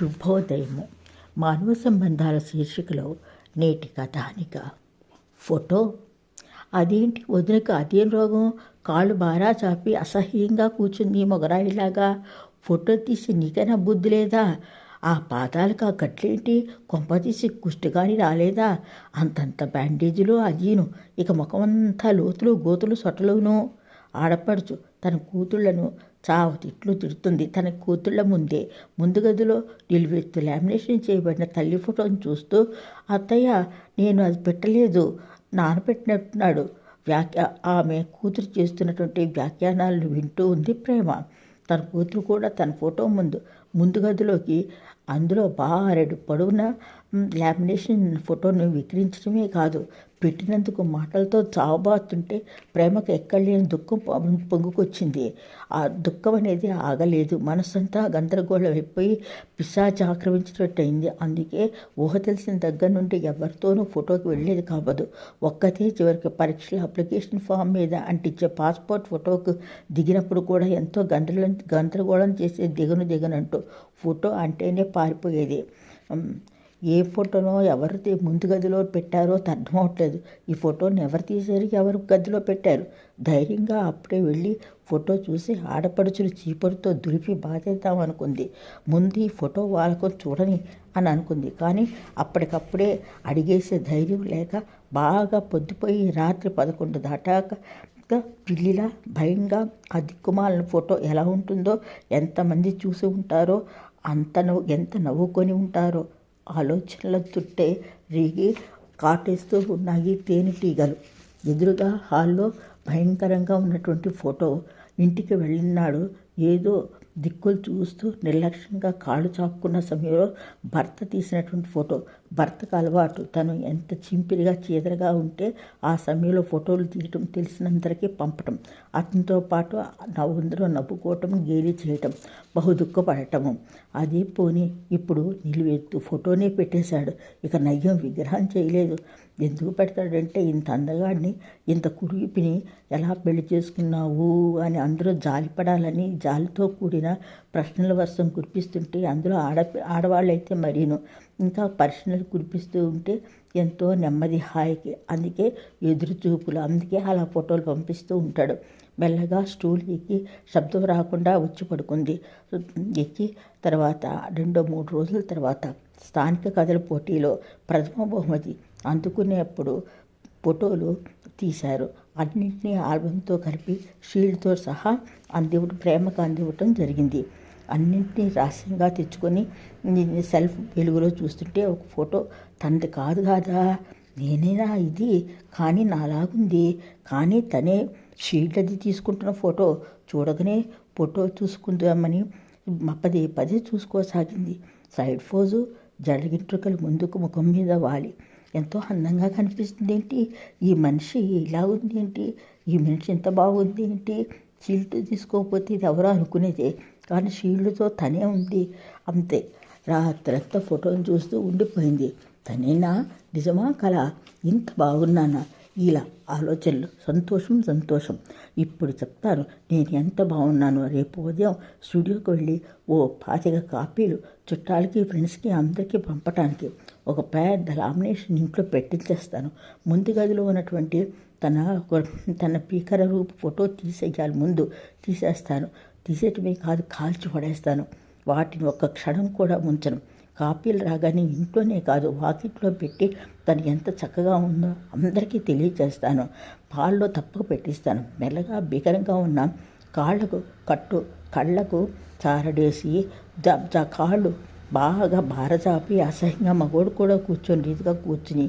శుభోదయము. మానవ సంబంధాల శీర్షికలో నేటి కథానిక. ఫోటో. అదేంటి? వదినకు అదేం రోగం? కాళ్ళు బారా చాపి అసహ్యంగా కూర్చుంది మొగరాయిలాగా. ఫోటో తీసి నీకైనా బుద్ధి లేదా? ఆ పాదాలకు ఆ గట్లేంటి కొంప తీసి కుష్టిగాని రాలేదా? అంతంత బ్యాండేజీలు అదీను ఇక ముఖమంతా లోతులు గోతులు సొట్టలును. ఆడపడుచు తన కూతుళ్ళను చావు తిట్లు తిడుతుంది. తన కూతుళ్ళ ముందే ముందు గదిలో నిలువెత్తు లామినేషన్ చేయబడిన తల్లి ఫోటోని చూస్తూ అత్తయ్య నేను అది పెట్టలేదు. నానపెట్టినట్టున్నాడు వ్యాఖ్య ఆమె కూతురు చేస్తున్నటువంటి వ్యాఖ్యానాలను వింటూ ఉంది ప్రేమ. తన కూతురు కూడా తన ఫోటో ముందు ముందు గదిలోకి అందులో బారెడు పొడవున లామినేషన్ ఫోటోను విక్రించడమే కాదు. పెట్టినందుకు మాటలతో చావబాతుంటే ప్రేమకు ఎక్కడలేని దుఃఖం పొంగుకొచ్చింది. ఆ దుఃఖం అనేది ఆగలేదు. మనసంతా గందరగోళం అయిపోయి పిశాచి ఆక్రమించినట్టయింది. అందుకే ఊహ తెలిసిన దగ్గర నుండి ఎవరితోనూ ఫోటోకి వెళ్ళేది కావదు. ఒక్కతే చివరికి పరీక్షల అప్లికేషన్ ఫామ్ మీద అంటించే పాస్పోర్ట్ ఫోటోకు దిగినప్పుడు కూడా ఎంతో గందరగోళం గందరగోళం చేసే దిగను దిగనంటూ ఫోటో అంటేనే పారిపోయేది. ఏ ఫోటోనో ఎవరు ముందు గదిలో పెట్టారో అర్థం అవట్లేదు ఈ ఫోటోని ఎవరు తీశారు ఎవరు గదిలో పెట్టారు? ధైర్యంగా అప్పుడే వెళ్ళి ఫోటో చూసి ఆడపడుచులు చీపురుతో దులిపి బాధేద్దాం అనుకుంది. ముందు ఈ ఫోటో వాళ్ళకు చూడని అని అనుకుంది. కానీ అప్పటికప్పుడే అడిగేసే ధైర్యం లేక బాగా పొద్దుపోయి రాత్రి పదకొండు దాటాక పిల్లిలా భయంగా ఆ దిక్కుమాలిన ఫోటో ఎలా ఉంటుందో ఎంతమంది చూసి ఉంటారో అంత నవ్వు ఎంత నవ్వుకొని ఉంటారో ఆలోచనల చుట్టే రీగి కాటేస్తూ ఉన్నాయి తేనెటీగలు ఎదురుగా హాల్లో భయంకరంగా ఉన్నటువంటి ఫోటో. ఇంటికి వెళ్ళినాడు. ఏదో దిక్కులు చూస్తూ నిర్లక్ష్యంగా కాళ్ళు చాపుకున్న సమయంలో భర్త తీసినటువంటి ఫోటో. భర్తకు అలవాటు. తను ఎంత చింపిరిగా చీదరగా ఉంటే ఆ సమయంలో ఫోటోలు తీయటం తెలిసినందరికీ పంపటం. అతనితో పాటు నవ్వుందరూ నవ్వుకోవటం గేలి చేయటం బహు దుఃఖపడటము. అది పోని ఇప్పుడు నిలువెత్తు ఫోటోనే పెట్టేశాడు. ఇక నయ్యం విగ్రహం చేయలేదు. ఎందుకు పెడతాడంటే ఇంత అందగాడిని ఇంత కురిపిని ఎలా పెళ్ళి చేసుకున్నావు అని అందరూ జాలిపడాలని జాలితో కూడిన ప్రశ్నల వర్షం కురిపిస్తుంటే అందులో ఆడ ఆడవాళ్ళైతే మరీను. ఇంకా ప్రశ్నలు కురిపిస్తూ ఉంటే ఎంతో నెమ్మది హాయికి అందుకే ఎదురు చూపులు అందుకే అలా ఫోటోలు పంపిస్తూ ఉంటాడు. మెల్లగా స్టూల్ ఎక్కి శబ్దం రాకుండా వచ్చి పడుకుంది. ఎక్కి తర్వాత రెండో మూడు రోజుల తర్వాత స్థానిక కథల పోటీలో ప్రథమ బహుమతి అందుకునేప్పుడు ఫోటోలు తీశారు. అన్నింటినీ ఆల్బంతో కలిపి షీల్డ్తో సహా అందివ్వడం ప్రేమకు అందివ్వటం జరిగింది. అన్నింటినీ రహస్యంగా తెచ్చుకొని సెల్ఫ్ వెలుగులో చూస్తుంటే ఒక ఫోటో తనది కాదు కాదా? నేనేనా ఇది కానీ నాలాగుంది. కానీ తనే షీట్ అది తీసుకుంటున్న ఫోటో చూడగానే ఫోటో చూసుకుందామని పదే పదే చూసుకోసాగింది. సైడ్ ఫోజు జడగింట్రుకలు ముందుకు ముఖం మీద వాలి. ఎంతో అందంగా కనిపిస్తుంది ఏంటి ఈ మనిషి ఇలా ఉంది ఏంటి ఈ మనిషి ఎంత బాగుంది ఏంటి షీల్డ్ తీసుకోకపోతే ఇది ఎవరో అనుకునేదే. కానీ షీల్డ్తో తనే ఉంది అంతే. రాత్రంతా ఫోటోని చూస్తూ ఉండిపోయింది. తనేనా? నిజమా కళ ఇంత బాగున్నానా? ఇలా ఆలోచనలు. సంతోషం సంతోషం. ఇప్పుడు చెప్తాను నేను ఎంత బాగున్నానో. రేపు ఉదయం స్టూడియోకి వెళ్ళి ఓ పాతిక కాపీలు చుట్టాలకి ఫ్రెండ్స్కి అందరికీ పంపటానికి ఒక పెద్ద లామినేషన్ ఇంట్లో పెట్టించేస్తాను. ముందు గదిలో ఉన్నటువంటి తన తన పీకర రూపు ఫోటో తీసేయాలి ముందు. తీసేస్తాను. తీసేయటమే కాదు కాల్చి పడేస్తాను. వాటిని ఒక్క క్షణం కూడా ఉంచను కాపీలు రాగానే ఇంట్లోనే కాదు వాకిట్లో పెట్టి తను ఎంత చక్కగా ఉందో అందరికీ తెలియజేస్తాను పాల్లో తప్పక పెట్టిస్తాను. మెల్లగా బిగరంగా ఉన్న కాళ్ళకు కట్టు కళ్ళకు చారడేసి జ- జ కాళ్ళు బాగా బారచాపి అసహ్యంగా మగోడు కూడా కూర్చొని రీతిగా కూర్చుని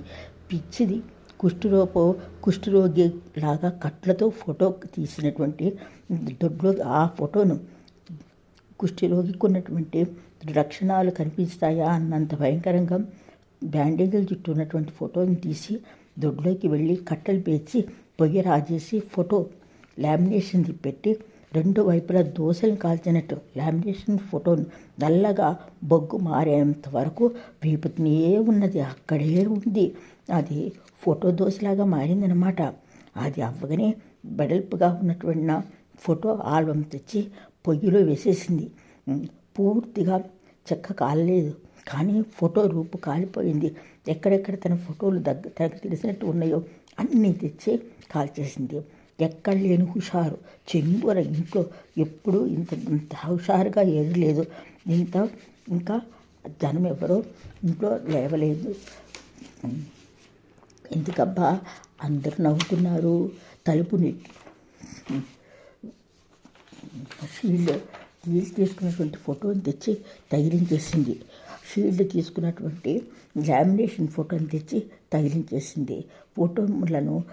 పిచ్చిది కుష్ఠరోపో కుష్ఠరోగి లాగా కట్లతో ఫోటో తీసినటువంటి దొడ్లో ఆ ఫోటోను కుష్ఠరోగికి ఉన్నటువంటి లక్షణాలు కనిపిస్తాయా అన్నంత భయంకరంగా బ్యాండేజీలు చుట్టూ ఉన్నటువంటి ఫోటోని తీసి దొడ్లోకి వెళ్ళి కట్టెలు పేర్చి పొయ్యి రాజేసి ఫోటో లామినేషన్ పెట్టి రెండు వైపులా దోశలు కాల్చినట్టు లామినేషన్ ఫోటోను నల్లగా బొగ్గు మారేంత వరకు వీపుతూనే ఉన్నది అక్కడే ఉంది. అది ఫోటో దోశలాగా మారిందనమాట అది అవ్వగానే వెడల్పుగా ఉన్నటువంటి నా ఫోటో ఆల్బమ్ తెచ్చి పొయ్యిలో వేసేసింది. పూర్తిగా చెక్క కాలలేదు. కానీ ఫోటో రూపు కాలిపోయింది. ఎక్కడెక్కడ తన ఫోటోలు దగ్గర తనకు తెలిసినట్టు ఉన్నాయో అన్నీ తెచ్చి కాల్చేసింది. ఎక్కడ లేని హుషారు. చెంగుర ఇంట్లో ఎప్పుడూ ఇంత ఇంత హుషారుగా ఏది లేదు. ఇంత ఇంకా జనం ఎవరో ఇంట్లో లేవలేదు. ఎందుకబ్బా? అందరూ నవ్వుతున్నారు. తలుపుని షీల్డ్ షీల్డ్ తీసుకున్నటువంటి ఫోటోని తెచ్చి తగిలించేసింది షీల్డ్ తీసుకున్నటువంటి లామినేషన్ ఫోటోని తెచ్చి తగిలించేసింది. ఫోటోలను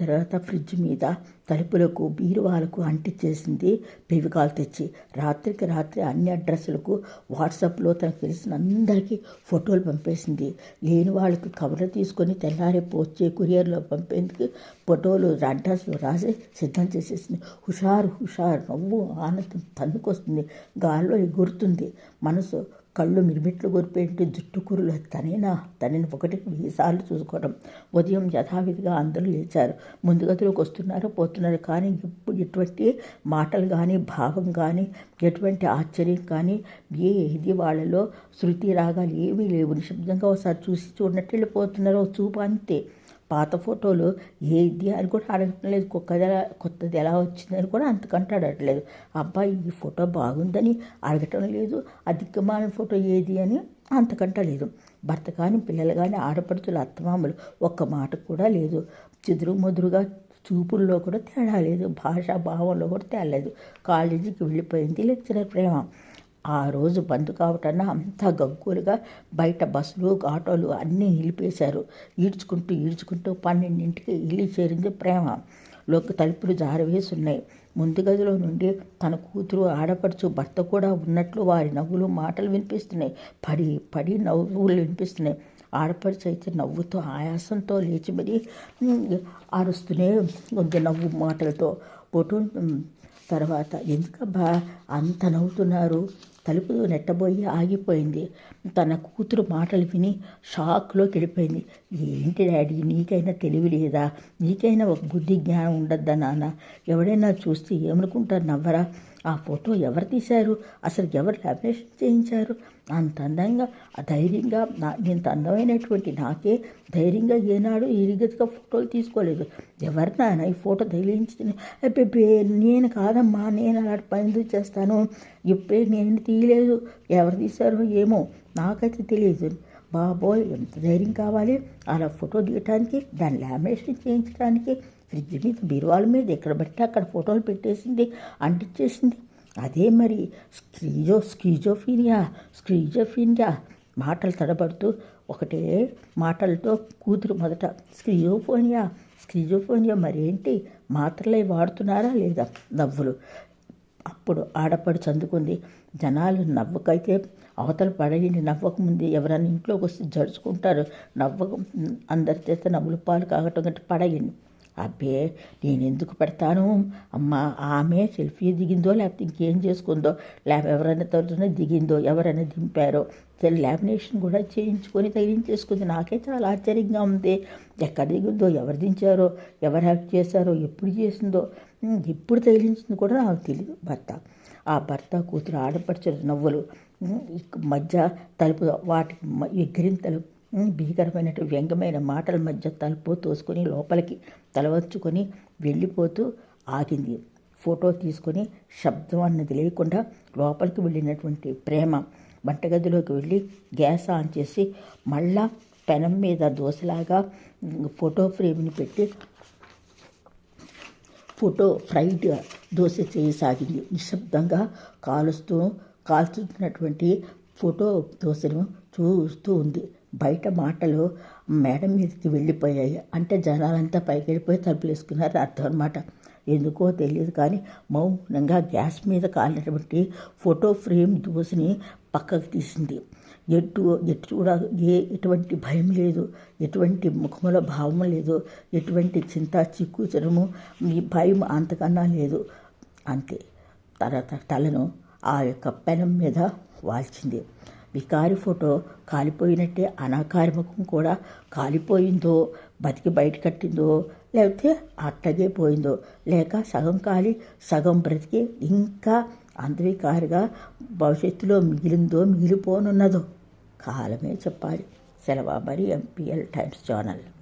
తర్వాత ఫ్రిడ్జ్ మీద తలుపులకు బీరువాలకు అంటించేసింది పెవికాలు తెచ్చి. రాత్రికి రాత్రి అన్ని అడ్రస్లకు వాట్సాప్లో తనకు తెలిసిన అందరికీ ఫోటోలు పంపేసింది. లేని వాళ్ళకి కవర్లు తీసుకొని తెల్లారి పోస్ట్ కొరియర్లో పంపేందుకు ఫోటోలు అడ్రస్లు రాసి సిద్ధం చేసేసింది. హుషారు హుషారు నవ్వు ఆనందం తన్నుకొస్తుంది. గాల్లో ఎగురుతుంది మనసు కళ్ళు మిరిమిట్లు గొరిపేంటి జుట్టు కురులు తనేనా తనని ఒకటికి వెయ్యిసార్లు చూసుకోవడం ఉదయం యథావిధిగా అందరూ లేచారు. ముందు గదిలోకి వస్తున్నారు పోతున్నారు కానీ ఇప్పుడు ఎటువంటి మాటలు కానీ భావం కానీ ఎటువంటి ఆశ్చర్యం కానీ ఏ ఇది వాళ్ళలో శృతి రాగాలు ఏమీ లేవు. నిశ్శబ్దంగా ఒకసారి చూసి చూడనట్టు వెళ్ళిపోతున్నారు చూపు అంతే. పాత ఫోటోలు ఏది అని కూడా అడగటం లేదు కుక్కది ఎలా కొత్తది ఎలా వచ్చిందని కూడా అంతకంటే అడగట్లేదు అబ్బాయి ఈ ఫోటో బాగుందని అడగటం లేదు. అధికమైన ఫోటో ఏది అని అంతకంటే లేదు. భర్త కానీ పిల్లలు కానీ ఆడపడుచులు అత్తమామలు ఒక్క మాట కూడా లేదు. చెదురు ముదురుగా చూపుల్లో కూడా తేడా లేదు. భాషా భావంలో కూడా తేలేదు కాలేజీకి వెళ్ళిపోయింది లెక్చరర్ ప్రేమ. ఆ రోజు బంద్ కావటాన అంతా గగ్గోలుగా బయట బస్సులు ఆటోలు అన్నీ నిలిపేశారు. ఈడ్చుకుంటూ ఈడ్చుకుంటూ పన్నెండింటికి ఇల్లు చేరింది ప్రేమ. లోకి తలుపులు జారవేసి ఉన్నాయి ముందు గదిలో నుండి తన కూతురు ఆడపడుచు భర్త కూడా ఉన్నట్లు వారి నవ్వులు మాటలు వినిపిస్తున్నాయి. పడి పడి నవ్వులు వినిపిస్తున్నాయి. ఆడపడుచు అయితే నవ్వుతో ఆయాసంతో లేచి మరీ అరుస్తూనే ఉంది నవ్వు మాటలతో. పొటు తర్వాత ఎందుకబ్బా అంత నవ్వుతున్నారు? తలుపు నెట్టబోయి ఆగిపోయింది. తన కూతురు మాటలు విని షాక్లోకి వెళ్ళిపోయింది. ఏంటి డాడీ నీకైనా తెలివి లేదా? నీకైనా ఒక బుద్ధి జ్ఞానం ఉండద్దా నాన్న? ఎవడైనా చూస్తే ఏమనుకుంటారు నవ్వరా? ఆ ఫోటో ఎవరు తీశారు? అసలు ఎవరు లామినేషన్ చేయించారు? అంత అందంగా ధైర్యంగా నా ఇంత అందమైనటువంటి నాకే ధైర్యంగా ఏనాడు ఈ రీతిగా ఫోటోలు తీసుకోలేదు. ఎవరినైనా ఈ ఫోటో ధైర్యించి నేను కాదమ్మా నేను అలాంటి పని చేస్తాను. ఇప్పుడే నేను తీయలేదు. ఎవరు తీశారో ఏమో నాకైతే తెలియదు. బాబోయ్ ఎంత ధైర్యం కావాలి. అలా ఫోటో దిగటానికి దాని లామినేషన్ చేయించడానికి ఫ్రిడ్జ్ మీద బీరువాల మీద ఎక్కడ పెడితే అక్కడ ఫోటోలు పెట్టేసింది అంటించేసింది. అదే మరి స్క్రీజో స్క్రీజోఫీనియా స్క్రీజోఫీనియా మాటలు తడబడుతూ ఒకటే మాటలతో కూతురు మొదట స్క్రీజోఫోనియా స్క్రీజోఫోనియా మరేంటి? మాత్రలే వాడుతున్నారా లేదా? నవ్వులు. అప్పుడు ఆడపడు చందుకుంది. జనాలు నవ్వకైతే అవతల పడేయండి నవ్వకముందు ఎవరైనా ఇంట్లోకి వస్తే జడుచుకుంటారు. నవ్వక అందరి చేత నవ్వులు పాలు కాగటం కంటే పడేయండి అబ్బే నేను ఎందుకు పెడతాను? అమ్మ ఆమె సెల్ఫీ దిగిందో లేకపోతే ఇంకేం చేసుకుందో? లేకపోతే ఎవరైనా తరచున దిగిందో ఎవరైనా దింపారో? లామినేషన్ కూడా చేయించుకొని తగిలించేసుకుంది నాకే చాలా ఆశ్చర్యంగా ఉంది. ఎక్కడ దిగుందో ఎవరు దించారో ఎవరు హెల్ప్ చేశారో ఎప్పుడు చేసిందో? ఎప్పుడు తగిలించింది కూడా నాకు తెలియదు భర్త. ఆ భర్త కూతురు ఆడపడిచారు నవ్వులు. మధ్య తలుపు వాటికి ఎగిరిన తలుపు భీకరమైన వ్యంగ్యమైన మాటల మధ్య తలుపు తోసుకొని లోపలికి తలవంచుకొని వెళ్ళిపోతూ ఆగింది. ఫోటో తీసుకొని శబ్దం అన్నది లేకుండా లోపలికి వెళ్ళినటువంటి ప్రేమ వంటగదిలోకి వెళ్ళి గ్యాస్ ఆన్ చేసి మళ్ళా పెనం మీద దోశలాగా ఫోటో ఫ్రేమ్ని పెట్టి ఫోటో ఫ్రైడ్ దోశ చేయసాగింది నిశ్శబ్దంగా కాలుస్తూ కాల్చుతున్నటువంటి ఫోటో దోశను చూస్తూ ఉంది. బయట మాటలు మేడం మీదకి వెళ్ళిపోయాయి. అంటే జనాలంతా పైకి వెళ్ళిపోయి తలుపులు వేసుకున్నారు. అర్థం అనమాట ఎందుకో తెలియదు కానీ మౌనంగా గ్యాస్ మీద కాలినటువంటి ఫోటో ఫ్రేమ్ దోశని పక్కకు తీసింది. ఎటు ఎటు చూడ ఏ ఎటువంటి భయం లేదు. ఎటువంటి ముఖంలో భావం లేదు. ఎటువంటి చింత చిక్కుచరము ఈ భయం అంతకన్నా లేదు. అంతే. తర్వాత తలను ఆ యొక్క పెనం మీద వాల్చింది. వికారి ఫోటో కాలిపోయినట్టే అనాకారి ముఖం కూడా కాలిపోయిందో బతికి బయట కట్టిందో లేకపోతే అట్టగే పోయిందో. లేక సగం కాలి సగం బ్రతికి ఇంకా అంధవికారిగా భవిష్యత్తులో మిగిలిందో మిగిలిపోనున్నదో. కాలమే చెప్పాలి. సెలవు మరి ఎంపీఎల్ టైమ్స్ ఛానల్